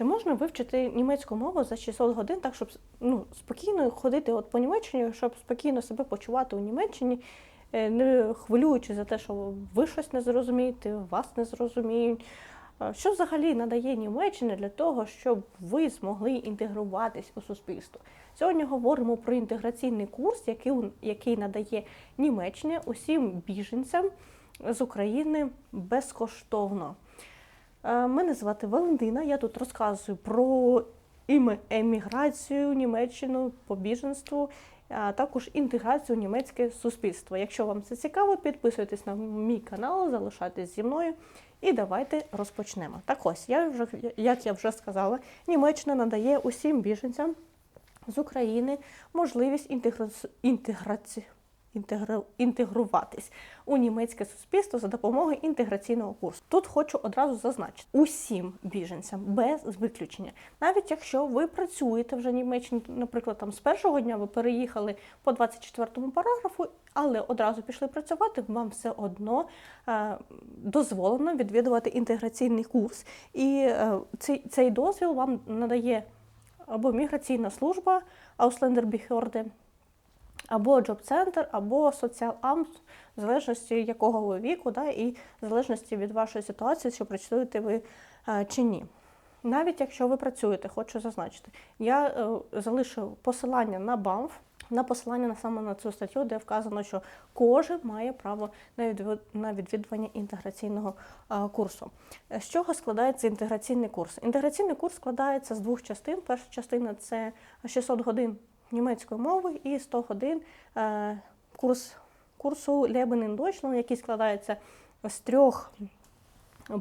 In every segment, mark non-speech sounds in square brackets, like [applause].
Чи можна вивчити німецьку мову за 600 годин, так щоб ну, спокійно ходити от по Німеччині, щоб спокійно себе почувати у Німеччині, е, не хвилюючи за те, що ви щось не зрозумієте, вас не зрозуміють. Що взагалі надає Німеччина для того, щоб ви змогли інтегруватись у суспільство? Сьогодні говоримо про інтеграційний курс, який, який надає Німеччина усім біженцям з України безкоштовно. Е, Мене звати Валентина. Я тут розказую про еміграцію, Німеччину по біженству, а також інтеграцію у німецьке суспільство. Якщо вам це цікаво, підписуйтесь на мій канал, залишайтесь зі мною і давайте розпочнемо. Так ось, я вже, як я вже сказала, Німеччина надає усім біженцям з України можливість інтеграці... інтеграці... інтегру... інтегруватись у німецьке суспільство за допомогою інтеграційного курсу. Тут хочу одразу зазначити усім біженцям без виключення. Навіть якщо ви працюєте вже в Німеччині, наприклад, там з першого дня ви переїхали по 24 параграфу, але одразу пішли працювати, вам все одно е, дозволено відвідувати інтеграційний курс. І е, цей, цей дозвіл вам надає або міграційна служба Ausländerbehörde, або джоб-центр, або соціал-амт, в залежності якого ви віку, да, і в залежності від вашої ситуації, чи працюєте ви е, чи ні. Навіть якщо ви працюєте, хочу зазначити, я е, залишу посилання на БАМФ, на посилання на саме на цю статтю, де вказано, що кожен має право на відвідування інтеграційного е, курсу. Е, З чого складається інтеграційний курс? Інтеграційний курс складається з двох частин. Перша частина це 600 годин німецької мови і 100 годин е, курс, курсу Leben in який складається з трьох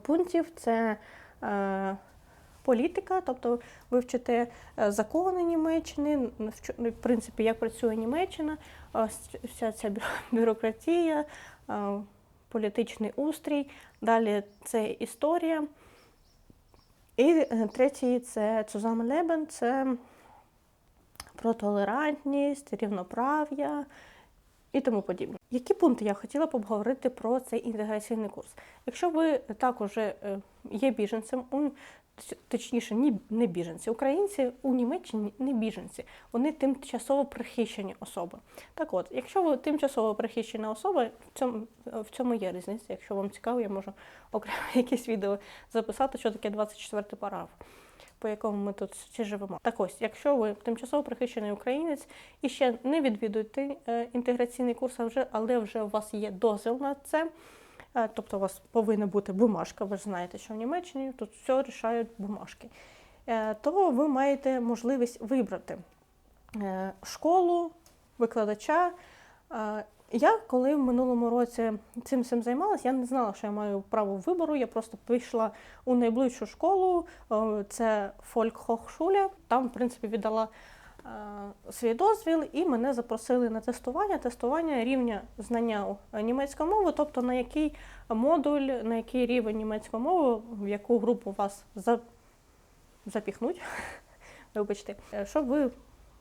пунктів. Це е, політика, тобто ви вчите е, закони Німеччини, в принципі, як працює Німеччина, вся ця [laughs] бюрократія, політичний устрій. Далі це історія. І третій це Zusammenleben, це про толерантність, рівноправ'я і тому подібне. Які пункти я хотіла б обговорити про цей інтеграційний курс? Якщо ви також е, є біженцем, точніше, не біженці, українці у Німеччині не біженці, вони тимчасово прихищені особи. Так от, якщо ви тимчасово прихищена особа, в цьому, в цьому є різниця. Якщо вам цікаво, я можу окремо [laughs] якесь відео записати, що таке 24 параграф по якому ми тут всі живемо. Так ось, якщо ви тимчасово прихищений українець і ще не відвідуєте е, інтеграційний курс, але вже у вас є дозвіл на це, е, тобто у вас повинна бути бумажка, ви ж знаєте, що в Німеччині тут все рішають бумажки, е, то ви маєте можливість вибрати школу, викладача. Е, Я коли в минулому році цим всім займалася, я не знала, що я маю право вибору. Я просто пішла у найближчу школу, е, це Фолькхохшуля. Там, в принципі, віддала е, свій дозвіл, і мене запросили на тестування. Тестування рівня знання німецької мови, тобто на який модуль, на який рівень німецької мови, в яку групу вас за- запіхнуть. [laughs] Вибачте, е, щоб ви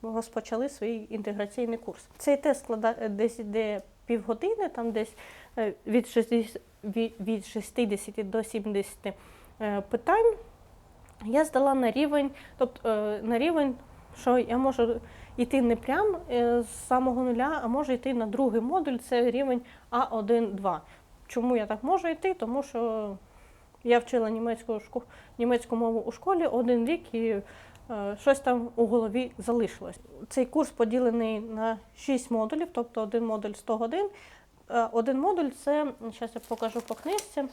розпочали свій інтеграційний курс. Цей тест складає десь йде півгодини, там десь е, від 60, від від 60 до 70 е, питань. Я здала на рівень, тобто е, на рівень, що я можу йти не прямо е, з самого нуля, а можу йти на другий модуль, це рівень А1-2. Чому я так можу йти? Тому що я вчила німецьку, німецьку мову у школі один рік і е, щось там у голові залишилось. Цей курс поділений на 6 модулів, тобто один модуль 100 годин. Е, Один модуль це, зараз я покажу по книжці.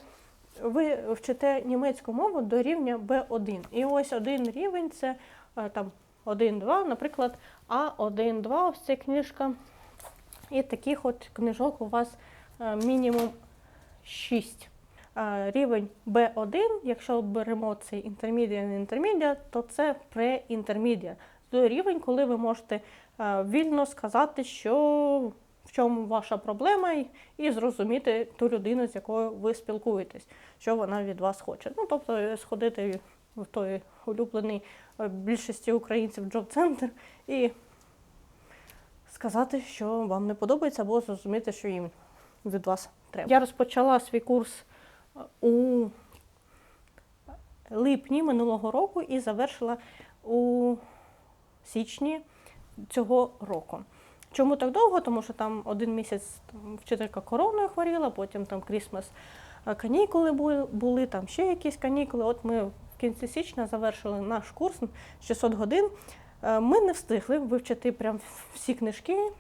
Ви вчите німецьку мову до рівня B1. І ось один рівень це е, там 1-2, наприклад, А1-2, ось ця книжка. І таких от книжок у вас е, мінімум 6. Рівень B1, якщо беремо цей intermediate intermediate, то це pre-intermediate. Це рівень, коли ви можете вільно сказати, що в чому ваша проблема, і- і зрозуміти ту людину, з якою ви спілкуєтесь, що вона від вас хоче. Ну, тобто е, сходити в той улюблений е, більшості українців джоб-центр і сказати, що вам не подобається, або зрозуміти, що їм від вас треба. Я розпочала свій курс у липні минулого року і завершила у січні цього року. Чому так довго? Тому що там один місяць там, вчителька короною хворіла, потім там Крісмас е, канікули були, там ще якісь канікули. От ми в кінці січня завершили наш курс 600 годин. Е, Ми не встигли вивчити прям всі книжки.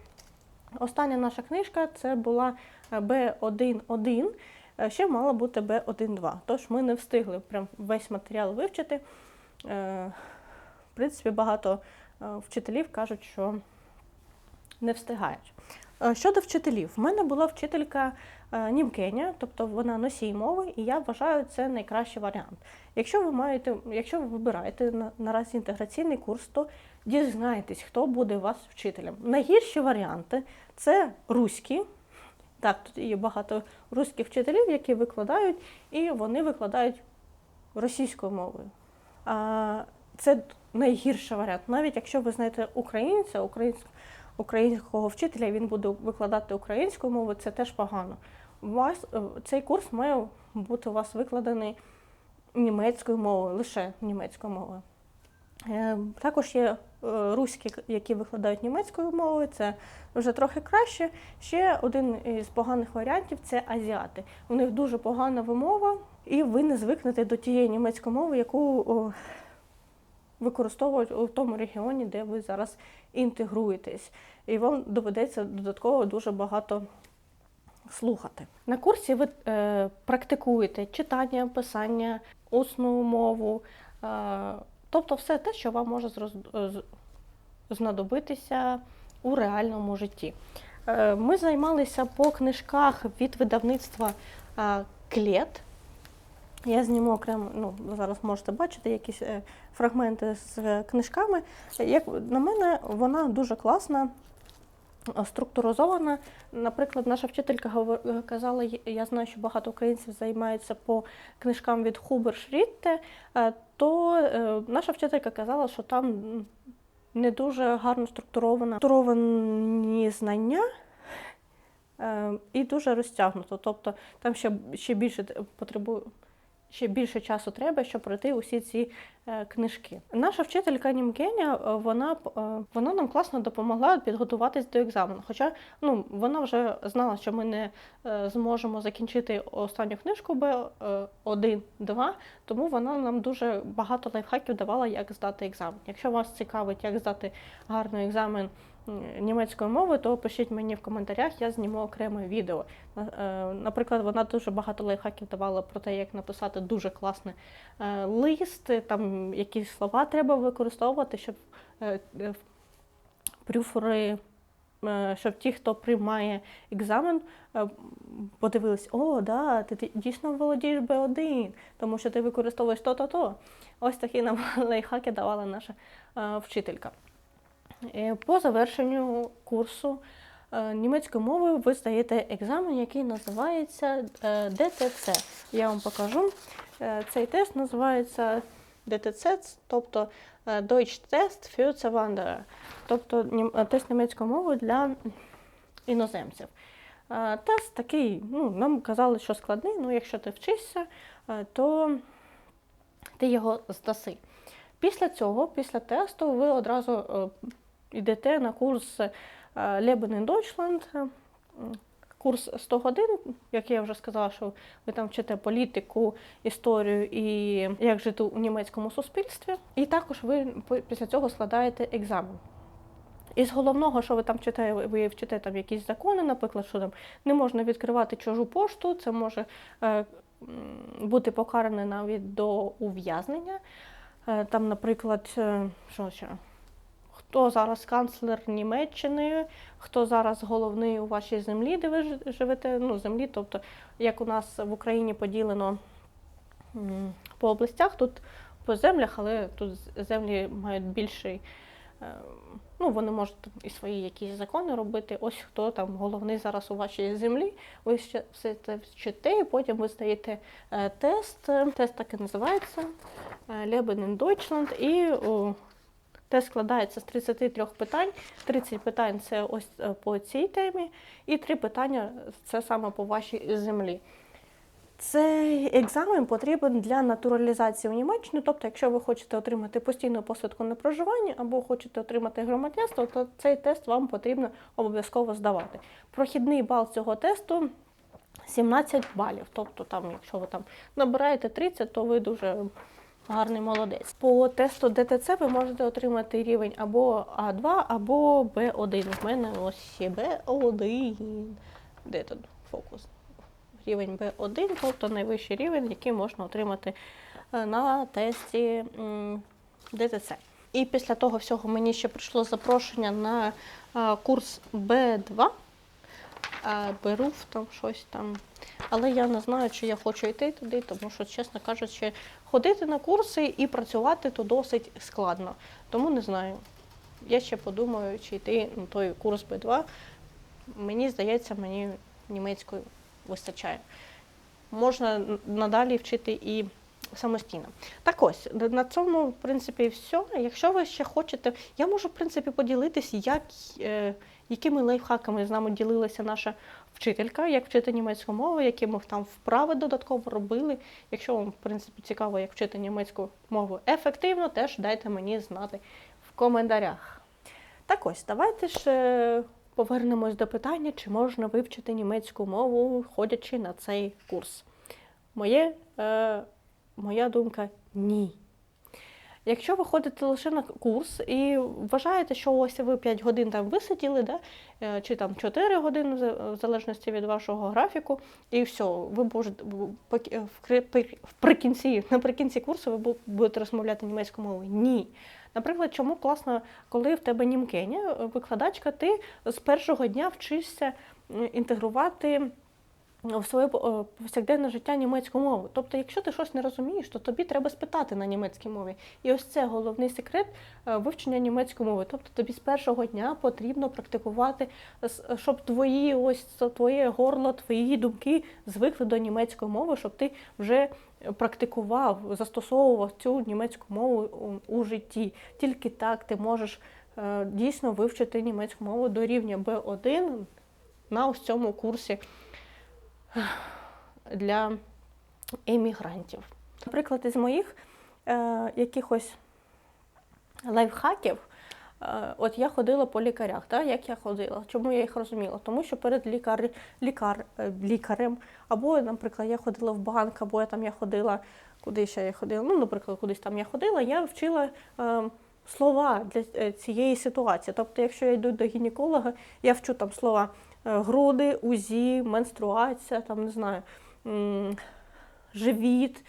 Остання наша книжка це була е, Б1.1, е, ще мала бути Б1.2. Тож ми не встигли прям весь матеріал вивчити. Е, В принципі, багато е, вчителів кажуть, що не встигають. Е, Щодо вчителів, в мене була вчителька е, німкеня, тобто вона носій мови, і я вважаю це найкращий варіант. Якщо ви маєте, якщо ви вибираєте наразі інтеграційний курс, то дізнайтесь, хто буде у вас вчителем. Найгірші варіанти це руські. Так, тут є багато руських вчителів, які викладають, і вони викладають російською мовою. А, Це найгірший варіант. Навіть якщо ви знаєте українця, українського українського вчителя, він буде викладати українською мовою, це теж погано. Вас е, цей курс має бути у вас викладений німецькою мовою, лише німецькою мовою. Е, Також є руські, які викладають німецькою мовою, це вже трохи краще. Ще один із поганих варіантів це азіати. У них дуже погана вимова, і ви не звикнете до тієї німецької мови, яку використовують у тому регіоні, де ви зараз інтегруєтесь. І вам доведеться додатково дуже багато слухати. На курсі ви е, практикуєте читання, писання, усну мову, е, тобто все те, що вам може з- знадобитися у реальному житті. Е, Ми займалися по книжках від видавництва Клет. Я зніму окремо, ну зараз можете бачити якісь е, фрагменти з е, книжками. Як на мене, вона дуже класна, структуризована. Наприклад, наша вчителька казала, я- знаю, що багато українців займаються по книжкам від Хубер Шрітте, то наша вчителька казала, що там не дуже гарно структурована структуровані знання. е, І дуже розтягнуто. Тобто там ще, ще більше потребує ще більше часу треба, щоб пройти усі ці е, книжки. Наша вчителька Німкеня, е, вона, е, вона нам класно допомогла підготуватись до екзамену. Хоча ну, вона вже знала, що ми не зможемо закінчити останню книжку Б1, 2, тому вона нам дуже багато лайфхаків давала, як здати екзамен. Якщо вас цікавить, як здати гарний екзамен м, німецької мови, то пишіть мені в коментарях, я зніму окреме відео. Е, Наприклад, вона дуже багато лайфхаків давала про те, як написати дуже класний е, лист, е, там якісь слова треба використовувати, щоб е, е, прюфери, е, щоб ті, хто приймає екзамен, е, подивились, о, да, ти, дійсно володієш Б1, тому що ти використовуєш то-то, то. Ось такі нам [laughs] лайфхаки давала наша е, вчителька. Е, По завершенню курсу е, німецької мови ви здаєте екзамен, який називається е, ДТЦ. Я вам покажу. Цей тест називається ДТЦ, тобто Deutsch Test für Zuwanderer, тобто тест німецької мови для іноземців. Тест такий, ну, нам казали, що складний, ну якщо ти вчишся, то ти його здаси. Після цього, після тесту, ви одразу йдете на курс Deutschland, е, курс 100 годин, як я вже сказала, що ви там вчите політику, історію і як жити у німецькому суспільстві. І також ви після цього складаєте екзамен. Із головного, що ви там вчите, ви вчите там якісь закони, наприклад, що там не можна відкривати чужу пошту, це може е, бути покараний навіть до ув'язнення. Е, Там, наприклад, е, що ще? Хто зараз канцлер Німеччини, хто зараз головний у вашій землі, де ви живете, ну, землі, тобто, як у нас в Україні поділено по областях, тут по землях, але тут землі мають більший. е, Ну, вони можуть і свої якісь закони робити. Ось хто там головний зараз у вашій землі. Ви ще все це вчите, і потім ви здаєте е, тест. Тест так і називається е, in Deutschland. І тест складається з 33 питань. 30 питань це ось е, по цій темі, і 3 питання це саме по вашій землі. Цей екзамен потрібен для натуралізації у Німеччині. Тобто, якщо ви хочете отримати постійну посвідку на проживання або хочете отримати громадянство, то цей тест вам потрібно обов'язково здавати. Прохідний бал цього тесту 17 балів. Тобто, там, якщо ви там набираєте 30, то ви дуже гарний молодець. По тесту ДТЦ ви можете отримати рівень або А2, або Б1. У мене ось є Б1. Де тут фокус? Рівень Б1, тобто найвищий рівень, який можна отримати е, на тесті ДТЦ. І після того всього мені ще прийшло запрошення на е, курс Б2. Е, Беру в там щось там. Але я не знаю, чи я хочу йти туди, тому що, чесно кажучи, ходити на курси і працювати то досить складно. Тому не знаю. Я ще подумаю, чи йти на той курс Б2. Мені здається, мені німецької вистачає. Можна надалі вчити і самостійно. Так ось, на цьому, в принципі, все. Якщо ви ще хочете, я можу, в принципі, поділитися, як, е, якими лайфхаками з нами ділилася наша вчителька, як вчити німецьку мову, які ми там вправи додатково робили. Якщо вам, в принципі, цікаво, як вчити німецьку мову ефективно, теж дайте мені знати в коментарях. Так ось, давайте ж е, повернемось до питання, чи можна вивчити німецьку мову, ходячи на цей курс. Моє, е, моя думка ні. Якщо ви ходите лише на курс і вважаєте, що ось ви 5 годин там висиділи, да, е, чи там 4 години, в залежності від вашого графіку, і все, ви можете наприкінці курсу ви будете розмовляти німецькою мовою. Ні. Наприклад, чому класно, коли в тебе німкеня, викладачка, ти з першого дня вчишся інтегрувати в своє е, повсякденне життя німецьку мову. Тобто, якщо ти щось не розумієш, то тобі треба спитати на німецькій мові. І ось це головний секрет е, вивчення німецької мови. Тобто тобі з першого дня потрібно практикувати, щоб твої ось твоє горло, твої думки звикли до німецької мови, щоб ти вже практикував, застосовував цю німецьку мову у, житті. Тільки так ти можеш е, дійсно вивчити німецьку мову до рівня B1 на ось цьому курсі для емігрантів. Наприклад, із моїх е, якихось лайфхаків, е, от я ходила по лікарях. Так? Як я ходила? Чому я їх розуміла? Тому що перед лікар, лікар, е, лікарем, або, наприклад, я ходила в банк, або я там я ходила, куди ще я ходила, ну, наприклад, кудись там я ходила, я вчила. Е, Слова для е, цієї ситуації. Тобто, якщо я йду до гінеколога, я вчу там слова груди, УЗІ, менструація, там не знаю, живіт,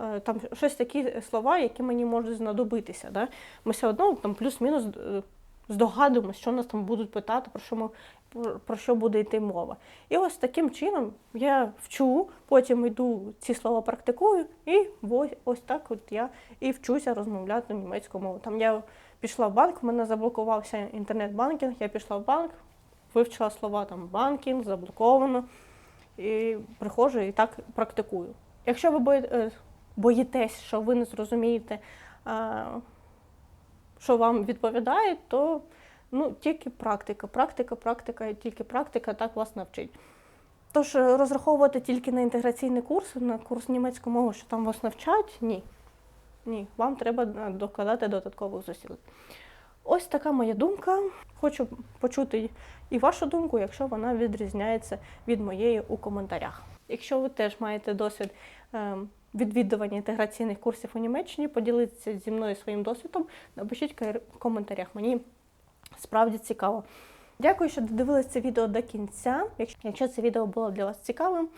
е, там щось такі слова, які мені можуть знадобитися. Да? Ми все одно там плюс-мінус е, здогадуємося, що нас там будуть питати, про що ми про що буде йти мова. І ось таким чином я вчу, потім йду ці слова практикую, і ось, ось так от я і вчуся розмовляти німецькою мовою. Там я пішла в банк, в мене заблокувався інтернет-банкінг, я пішла в банк, вивчила слова там банкінг, заблоковано, і приходжу і так практикую. Якщо ви е, боїтесь, що ви не зрозумієте, що вам відповідають, то ну, тільки практика, практика, практика і тільки практика так вас навчить. Тож е, розраховувати тільки на інтеграційний курс, на курс німецької мови, що там вас навчать, ні. Ні, вам треба е, докладати додаткових зусиль. Ось така моя думка. Хочу почути і вашу думку, якщо вона відрізняється від моєї у коментарях. Якщо ви теж маєте досвід е, відвідування інтеграційних курсів у Німеччині, поділіться зі мною своїм досвідом, напишіть в коментарях. Мені справді цікаво. Дякую, що додивились це відео до кінця. Якщо це відео було для вас цікавим,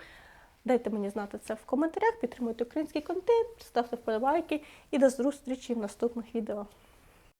дайте мені знати це в коментарях, підтримуйте український контент, ставте вподобайки і до зустрічі в наступних відео.